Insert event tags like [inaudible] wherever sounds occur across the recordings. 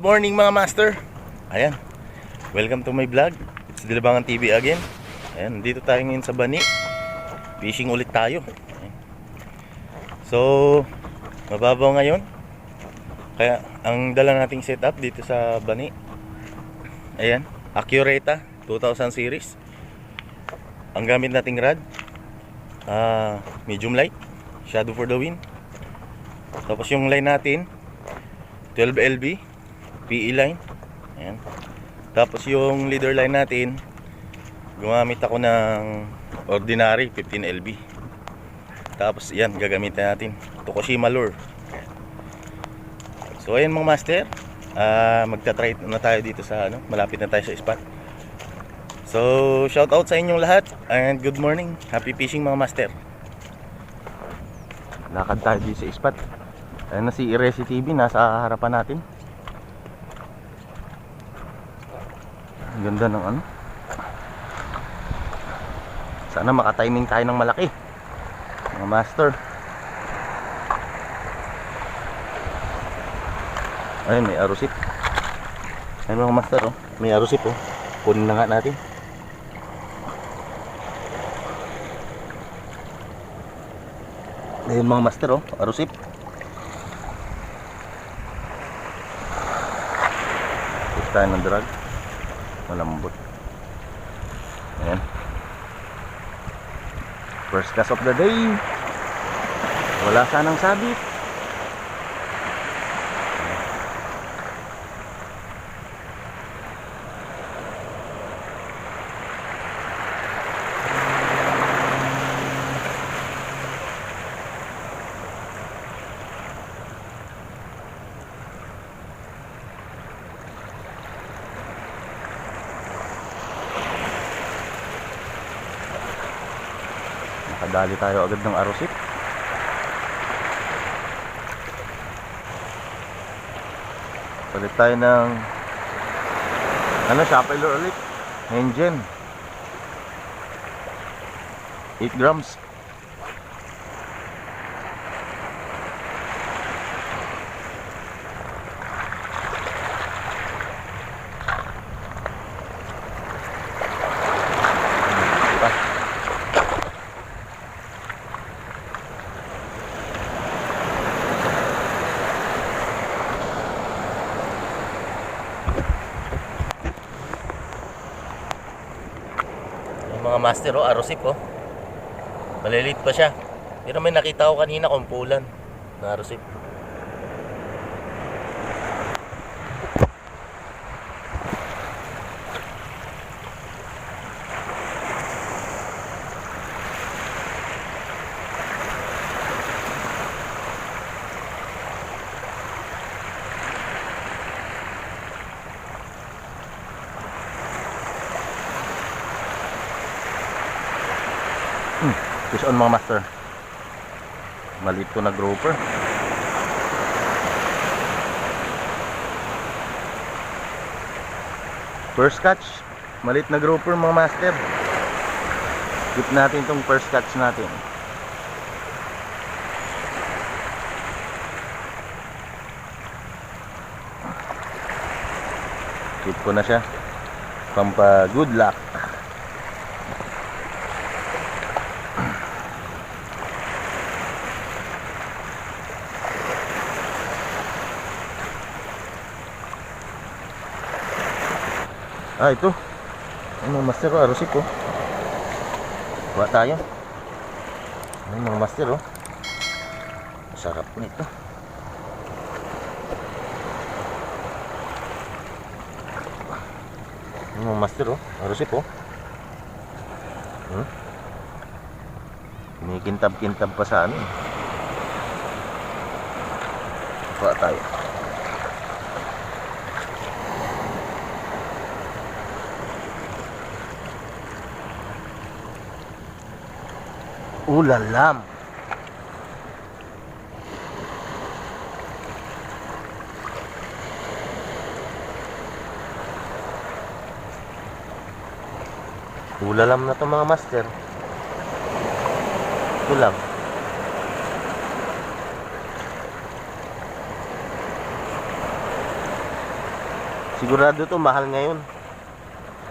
morning mga master. Ayan. Welcome to my vlog. It's Dilibangan TV again. Ayan, dito tayo ngayon sa Bani. Fishing ulit tayo. Ayan. So Mababaw ngayon. Kaya ang dala nating setup dito sa Bani. Ayan. Accurata 2000 series. Ang gamit nating rod ah Medium light Shadow for the wind Tapos yung line natin 12 LB PE line. Ayan. Tapos yung leader line natin, gumamit ako ng ordinary 15 LB. Tapos yan, gagamitin natin. Tokushima lure. So ayan mga master, ah magta-try na tayo dito sa ano, malapit na tayo sa spot. So shout out sa inyong lahat and good morning. Happy fishing mga master. Lakad tayo dito sa spot. Ayan na si Iresi TV nasa harapan natin. Ganda ng ano. Sana makatiming tayo ng malaki. Mga master. Ayun, may arusip. Ayun mga master, oh. May arusip, oh. Kunin na nga natin. Ayun mga master, oh. Arusip. Tayo ng drag malambot. Ayan. First cast of the day. Wala sanang sabit nakadali tayo agad ng arosip palit tayo ng ano shapeler ulit? Engine. 8 grams mga master oh, arosip oh. Malilit pa siya. Pero may nakita ko kanina kumpulan na arosip. Fish on mga master. Maliit ko na grouper. First catch. Maliit na grouper mga master. Keep natin tong first catch natin. Keep ko na siya. Pampa good luck. Ah, ito. Ano, master ko, arusip ko. Kuha tayo. Ano, mga master, oh. Sarap nito. Ano, mga master, oh. Arusip, oh. Hmm? May kintab-kintab pa sa ano. eh. Kuha tayo. Ulalam. Ulalam na to mga master. Lang. Sigurado to mahal ngayon.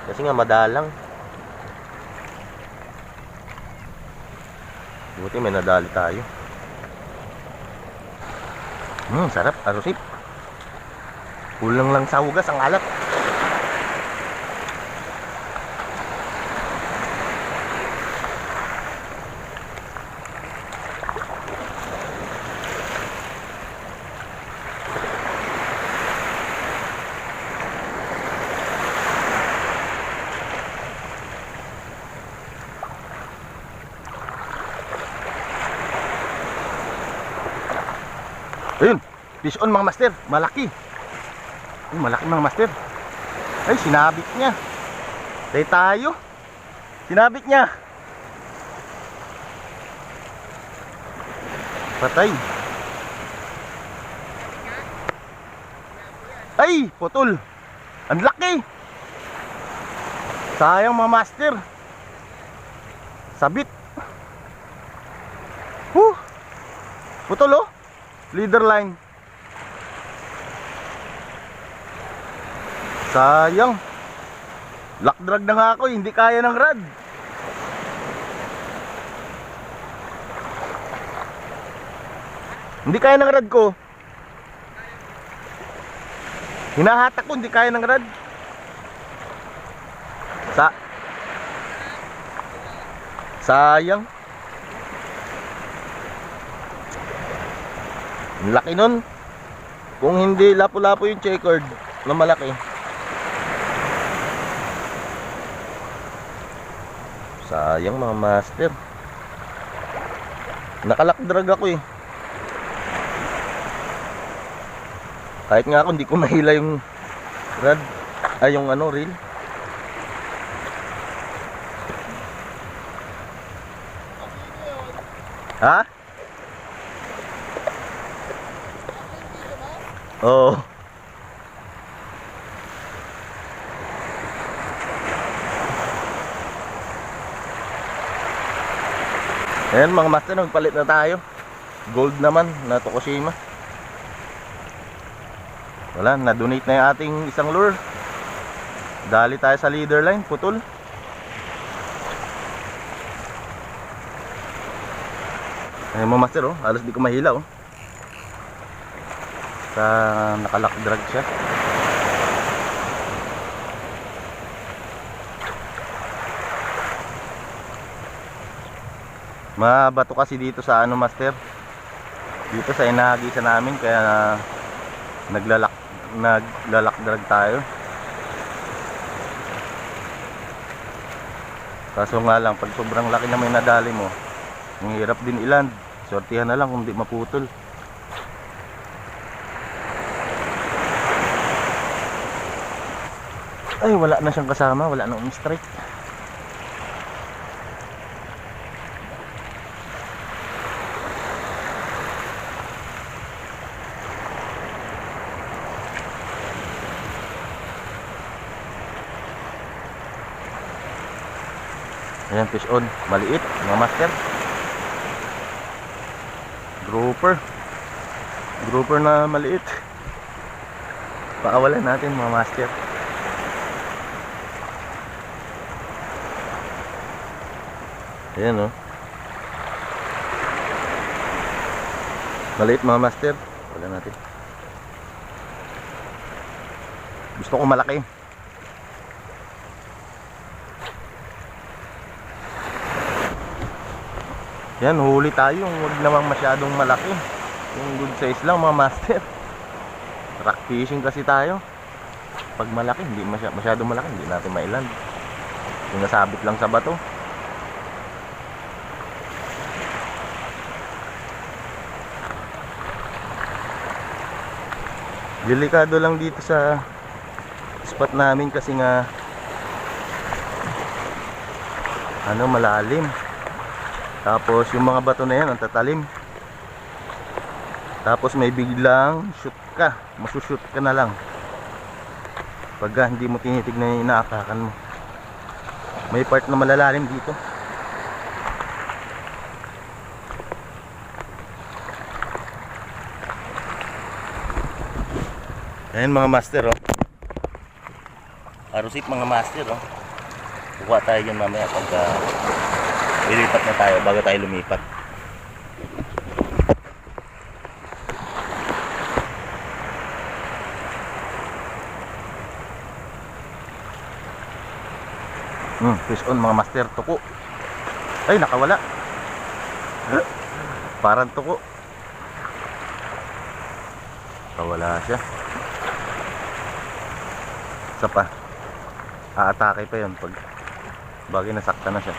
Kasi nga madalang. Buti may nadali tayo. Hmm, sarap. Arusip. Kulang lang sa hugas ang alat. Ayun, fish on mga master, malaki. Ay, malaki mga master. Ay, sinabit niya. Tay tayo. Sinabit niya. Patay. Ay, putol. Ang laki. Sayang mga master. Sabit. Huh. Putol oh. Leader line. Sayang. Lock drag na nga ako, hindi kaya ng rad. Hindi kaya ng rad ko. Hinahatak ko, hindi kaya ng rad. Sa Sayang. Laki nun. Kung hindi lapo-lapo yung checkered na malaki. Sayang mga master. Nakalakdrag ako eh. Kahit nga ako hindi ko mahila yung rod ay yung ano reel. Ha? Oo. Ayan mga master, nagpalit na tayo. Gold naman na Tokushima. Wala, na-donate na yung ating isang lure. Dali tayo sa leader line, putol. Ayan mga master, oh, halos di ko mahila oh. Sa nakalak drag siya. Mabato kasi dito sa ano master. Dito sa inahagisa namin kaya naglalak naglalak drag tayo. Kaso nga lang pag sobrang laki na may nadali mo, ang hirap din iland. Sortihan na lang kung di maputol. Ay, wala na siyang kasama, wala na strike. Ayan, fish on. Maliit, mga master. Grouper. Grouper na maliit. Pakawalan natin mga master. Ayan oh. Maliit mga master. Wala natin. Gusto ko malaki. Yan, huli tayo. Huwag namang masyadong malaki. Yung good size lang mga master. Rock fishing kasi tayo. Pag malaki, hindi masya masyadong malaki, hindi natin mailand. Yung nasabit lang sa bato. Delikado lang dito sa spot namin kasi nga ano malalim. Tapos yung mga bato na yan ang tatalim. Tapos may biglang shoot ka, masushoot ka na lang. Pagka hindi mo tinitignan yung inaakakan mo. May part na malalalim dito. Ayan mga master oh. Arusip mga master, oh. Kukuha tayo dyan mamaya pagka lilipat na tayo bago tayo lumipat. Hmm, fish on mga master, tuko. Ay, nakawala. Parang tuko. Nakawala siya. Isa pa. Aatake pa yun pag bagay nasakta na siya.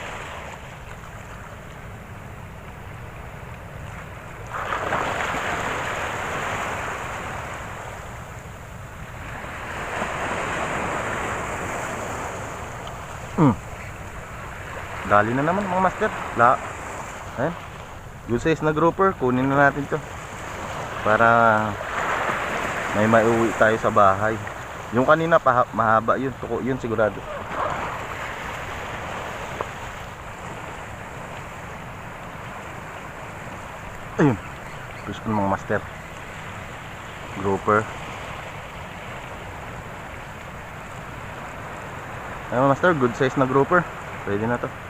Hmm. Dali na naman mga master. La. Ayan. Good size na grouper. Kunin na natin to. Para may maiuwi tayo sa bahay. Yung kanina pa mahaba yun. Tuko yun sigurado. Ayun. Gusto ko mga master. Grouper. Ayun master, good size na grouper. Pwede na to.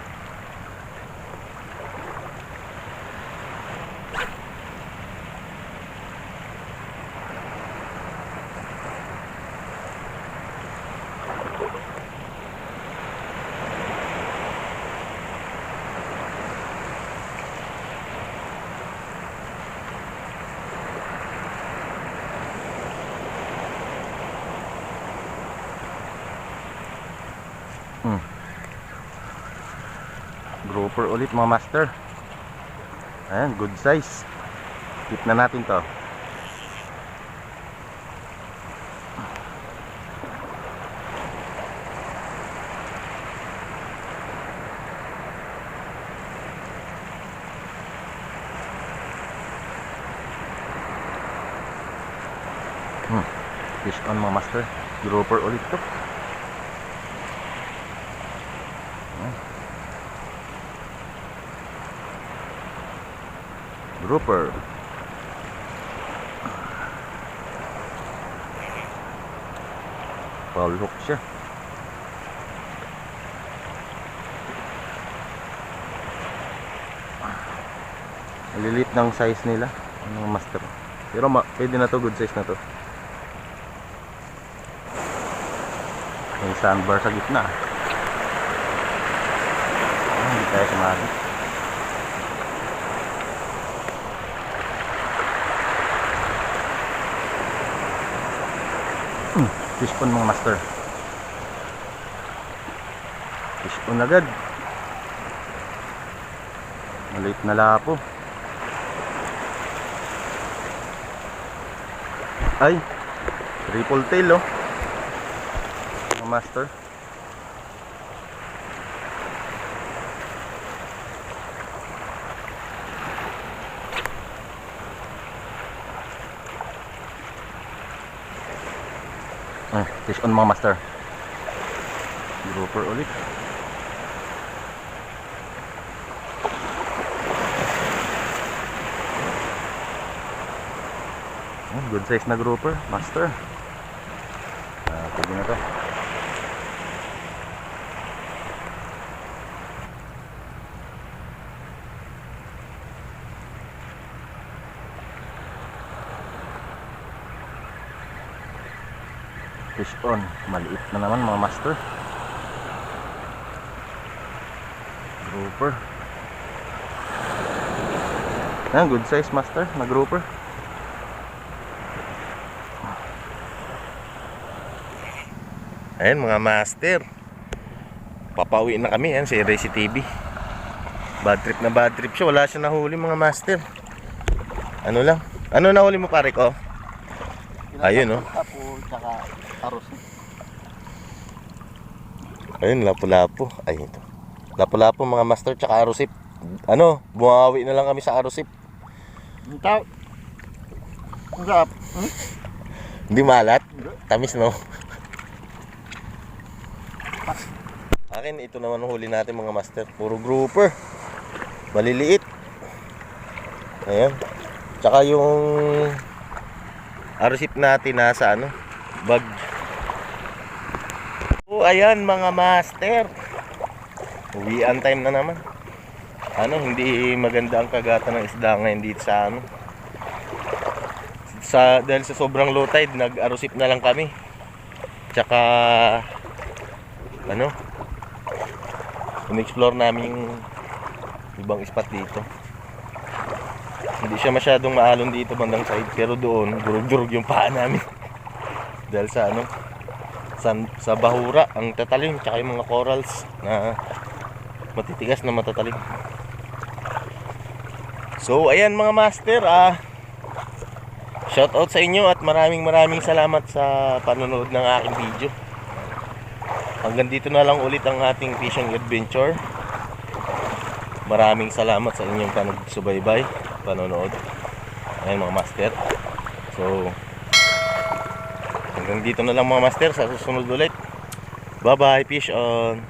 Grouper ulit mga master. Ayan, good size. Keep na natin to. Hmm. Fish on mga master. Grouper ulit to. Grouper. Foul siya. Malilit ng size nila. Ang master. Pero ma pwede na to, good size na to. May sandbar sa gitna. Hindi tayo sumali. Fish on mga master. Fish on agad. Maliit na lapo. Ay, triple tail oh. Mga master. Ay, fish on mga master. Grouper ulit. Ayan, good size na grouper, master. Ah, pwede na to. Fish on, maliit na naman mga master. Grouper. Ayan, good size master na grouper. Ayan mga master. Papauwi na kami yan si Racy TV. Bad trip na bad trip siya. Wala siya nahuli mga master. Ano lang? Ano nahuli mo pare ko? Ayun, oh. Ayun, lapu-lapu. Ay, ito. Lapu-lapu mga master tsaka arusip. Ano, bumawi na lang kami sa arusip. Ang tao. Ang sarap. Hmm? Hindi malat. Tamis no. Akin, ito naman ang huli natin mga master. Puro grouper. Maliliit. Ayan. Tsaka yung arusip natin nasa ano, bag. So, ayan mga master. Uwian time na naman. Ano, hindi maganda ang kagatan ng isda ngayon dito sa ano. Sa, dahil sa sobrang low tide, nag-arusip na lang kami. Tsaka, ano, in-explore namin yung ibang spot dito. Hindi siya masyadong maalon dito bandang side, pero doon, durug-durug yung paa namin. [laughs] dahil sa ano, sa, sa bahura, ang tatalim, tsaka yung mga corals na matitigas na matatalim. So, ayan mga master, ah, shout out sa inyo at maraming maraming salamat sa panonood ng aking video. Hanggang dito na lang ulit ang ating fishing adventure. Maraming salamat sa inyong panagsubaybay, panonood. Ayan mga master. So, hanggang dito na lang mga master sa susunod ulit. Bye bye, fish on.